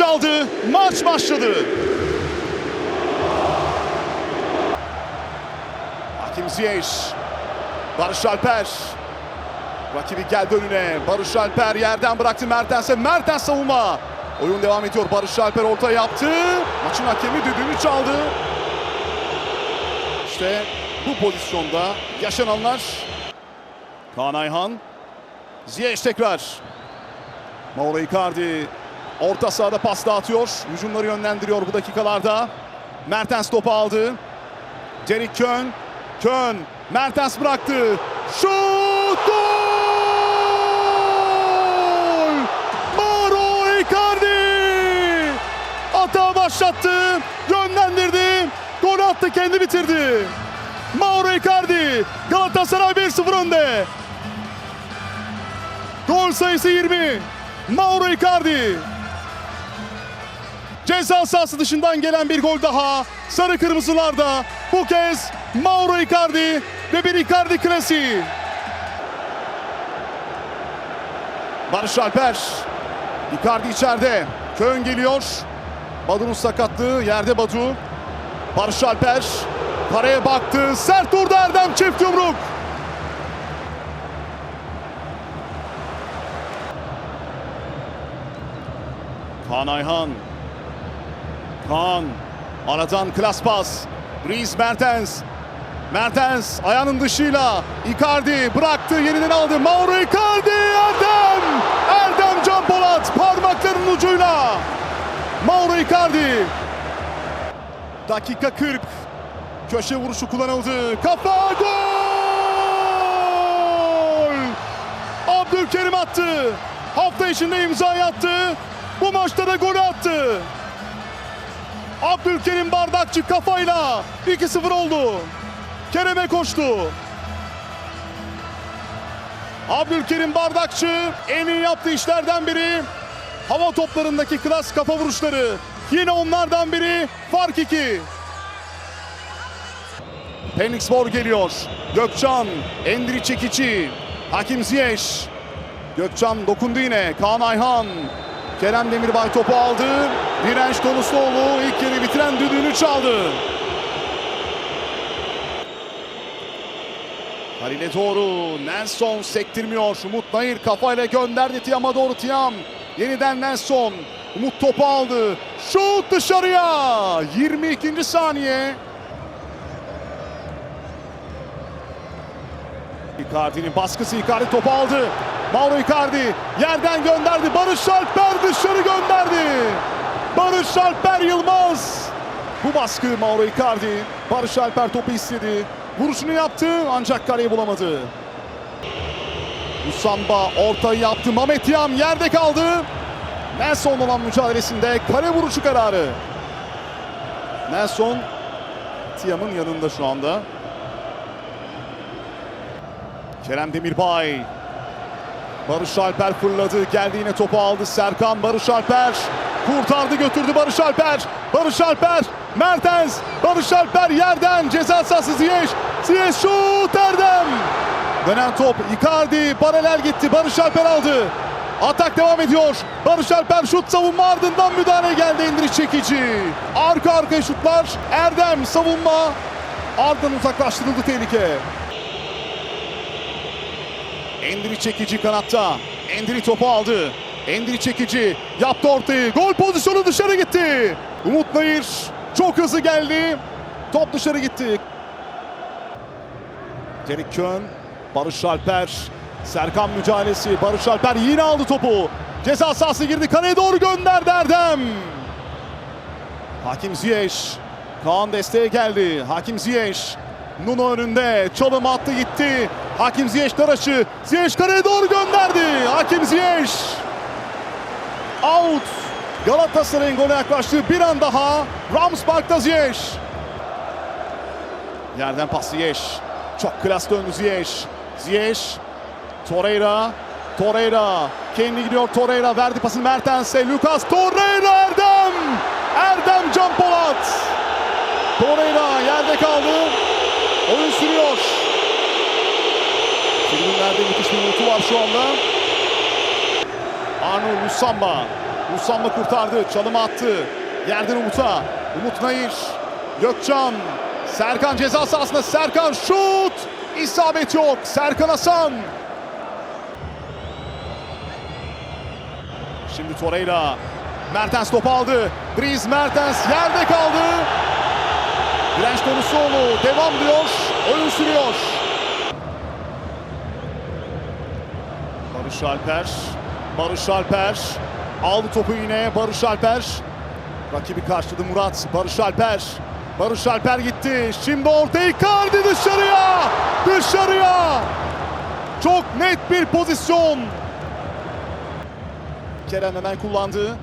aldı. Maç başladı. Hakim Ziyech. Barış Alper. Rakibi geldi önüne. Barış Alper yerden bıraktı Mertens'e. Mertens savunma. Oyun devam ediyor. Barış Alper orta yaptı. Maçın hakemi düdüğünü çaldı. İşte bu pozisyonda yaşananlar. Kaan Ayhan. Ziyech tekrar. Mauro Icardi orta sahada pas dağıtıyor. Hücumları yönlendiriyor bu dakikalarda. Mertens topu aldı. Derek Kön. Kön. Mertens bıraktı. Şut! Gol! Mauro Icardi! Atağı başlattı. Yönlendirdi. Gol attı. Kendi bitirdi. Mauro Icardi. Galatasaray 1-0 önde. Gol sayısı 20. Mauro Icardi. Ceza sahası dışından gelen bir gol daha. Sarı kırmızılarda bu kez Mauro Icardi ve bir Icardi klasiği. Barış Alper. Icardi içeride. Kön geliyor. Badu'nun sakatlığı. Yerde Badu. Barış Alper. Kareye baktı. Sert vurdu Erdem çift yumruk. Kaan Ayhan. Kaan. Aradan klas pas. Dries Mertens. Mertens ayağının dışıyla. Icardi bıraktı yeniden aldı. Mauro Icardi Erdem. Erdem Can Polat parmaklarının ucuyla. Mauro Icardi. Dakika 40. Köşe vuruşu kullanıldı. Kafa gol! Abdülkerim attı. Hafta içinde imza attı. Bu maçta da gol attı. Abdülkerim Bardakçı kafayla 2-0 oldu. Kerem'e koştu. Abdülkerim Bardakçı en iyi yaptığı işlerden biri hava toplarındaki klas kafa vuruşları. Yine onlardan biri fark 2. Penixbor geliyor. Gökçan, Endri Çekici, Hakim Ziyech. Gökçan dokundu yine. Kaan Ayhan. Kerem Demirbay topu aldı. Direnç Donustoğlu ilk yarı bitiren düdüğünü çaldı. Halil'e doğru Nelson sektirmiyor. Umut Nayır kafayla gönderdi Tiam'a doğru Tiam. Yeniden Nelson. Umut topu aldı. Şut dışarıya. 22. saniye. Icardi'nin baskısı Icardi topu aldı. Mauro Icardi yerden gönderdi. Barış Alper dışarı gönderdi. Barış Alper Yılmaz. Bu baskı Mauro Icardi. Barış Alper topu istedi. Vuruşunu yaptı ancak kaleyi bulamadı. Musamba ortayı yaptı. Mehmet Yam yerde kaldı. Nelson olan mücadelesinde kale vuruşu kararı. Nelson Tiam'ın yanında şu anda. Kerem Demirbay. Barış Alper fırladı. Geldi yine topu aldı. Serkan Barış Alper. Kurtardı götürdü Barış Alper. Barış Alper. Mertens. Barış Alper yerden. Ceza sahası Ziyech. Ziyech şut Erdem. Dönen top Icardi. Paralel gitti. Barış Alper aldı. Atak devam ediyor. Barış Alper şut savunma ardından müdahale geldi indiriş çekici. Arka arkaya şutlar. Erdem savunma. Ardından uzaklaştırıldı tehlike. Endiri çekici kanatta. Endiri topu aldı. Endiri çekici yaptı ortayı. Gol pozisyonu dışarı gitti. Umut Nayır çok hızlı geldi. Top dışarı gitti. Derek Kön, Barış Alper, Serkan mücadelesi. Barış Alper yine aldı topu. Ceza sahası girdi. Kaleye doğru gönderdi Erdem. Hakim Ziyech. Kaan desteğe geldi. Hakim Ziyech. Nuno önünde. Çalım attı gitti. Hakim Ziyech Taraş'ı. Ziyech kaleye doğru gönderdi. Hakim Ziyech. Out. Galatasaray'ın gole yaklaştığı bir an daha. Rams Park'ta Ziyech. Yerden pas Ziyech. Çok klas döndü Ziyech. Ziyech. Torreira. Torreira. Kendi gidiyor Torreira. Verdi pasını Mertens'e. Lucas Torreira Erdem. Erdem Can Polat. Torreira yerde kaldı. Oyun sürüyor. Tribünlerde müthiş bir uğultu var şu anda. Arnold Musamba. Ussam'la kurtardı. Çalım attı. Yerden Umut'a. Umut Nayır. Gökcan. Serkan ceza sahasında. Serkan şut. İsabet yok. Serkan Hasan. Şimdi Torreira. Mertens topu aldı. Dries Mertens yerde kaldı. Direnç Donusoğlu devam diyor. Oyun sürüyor. Barış Alper. Barış Alper. Aldı topu yine Barış Alper. Rakibi karşıladı Murat. Barış Alper. Barış Alper gitti. Şimdi orta Icardi dışarıya. Dışarıya. Çok net bir pozisyon. Kerem hemen kullandı.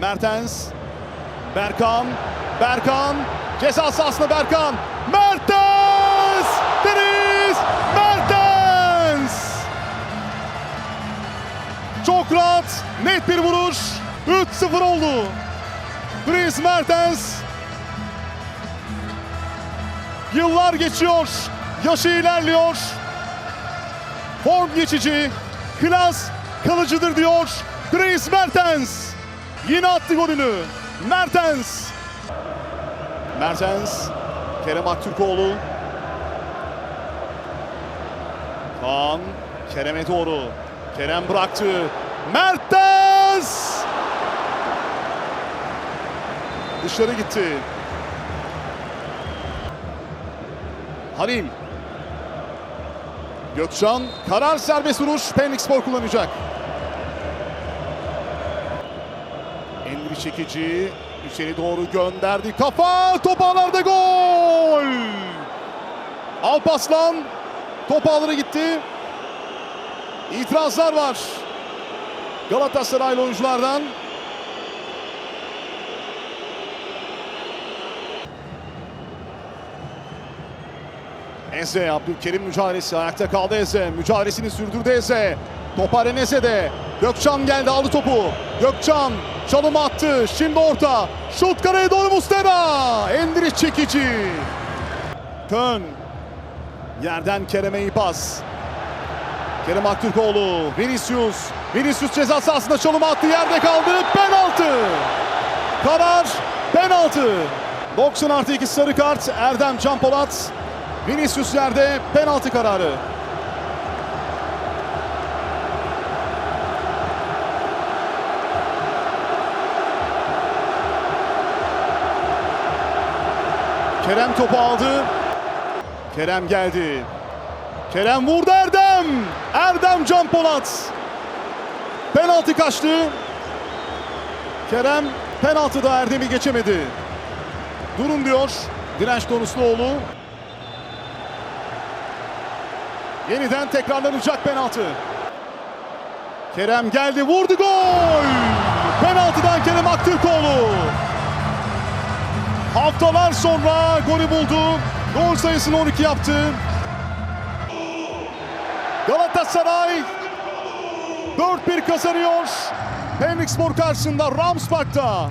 Mertens. Berkan. Berkan. Ceza sahasında Berkan. Mertens! Çok rahat, net bir vuruş. 3-0 oldu. Dries Mertens. Yıllar geçiyor. Yaşı ilerliyor. Form geçici. Klas kalıcıdır diyor. Dries Mertens. Yine attı golünü. Mertens. Mertens. Kerem Aktürkoğlu. Kaan. Kerem'e doğru. Kerem bıraktı. Mertens. Dışarı gitti. Halil. Gökçan. Karar serbest vuruş. Pendik Spor kullanacak. Endiri çekici. içeri doğru gönderdi. Kafa. Top ağlarda gol. Alpaslan. Top ağlara gitti. İtirazlar var. Galatasaraylı oyunculardan. Eze, Abdülkerim mücadelesi. Ayakta kaldı Eze. Mücadelesini sürdürdü Eze. Toparen Eze'de. Gökçan geldi aldı topu. Gökçan çalım attı. Şimdi orta. Şut kareye doğru Mustera. Endiriş çekici. Kön. Yerden Kerem'e iyi pas. Kerem Aktürkoğlu, Vinicius. Vinicius ceza sahasında çalım attı, yerde kaldı. Penaltı. Karar penaltı. 90 artı 2 sarı kart. Erdem Can Polat. Vinicius yerde penaltı kararı. Kerem topu aldı. Kerem geldi. Kerem vurdu Erdem. Can Polat. Penaltı kaçtı. Kerem penaltıda Erdem'i geçemedi. Durun diyor Direnç Donusluoğlu. Yeniden tekrarlanacak penaltı. Kerem geldi vurdu gol. Penaltıdan Kerem Aktürkoğlu. Haftalar sonra golü buldu. Gol sayısını 12 yaptı. Galatasaray 4-1 kazanıyor. Pendik Spor karşısında Ramsbach'ta.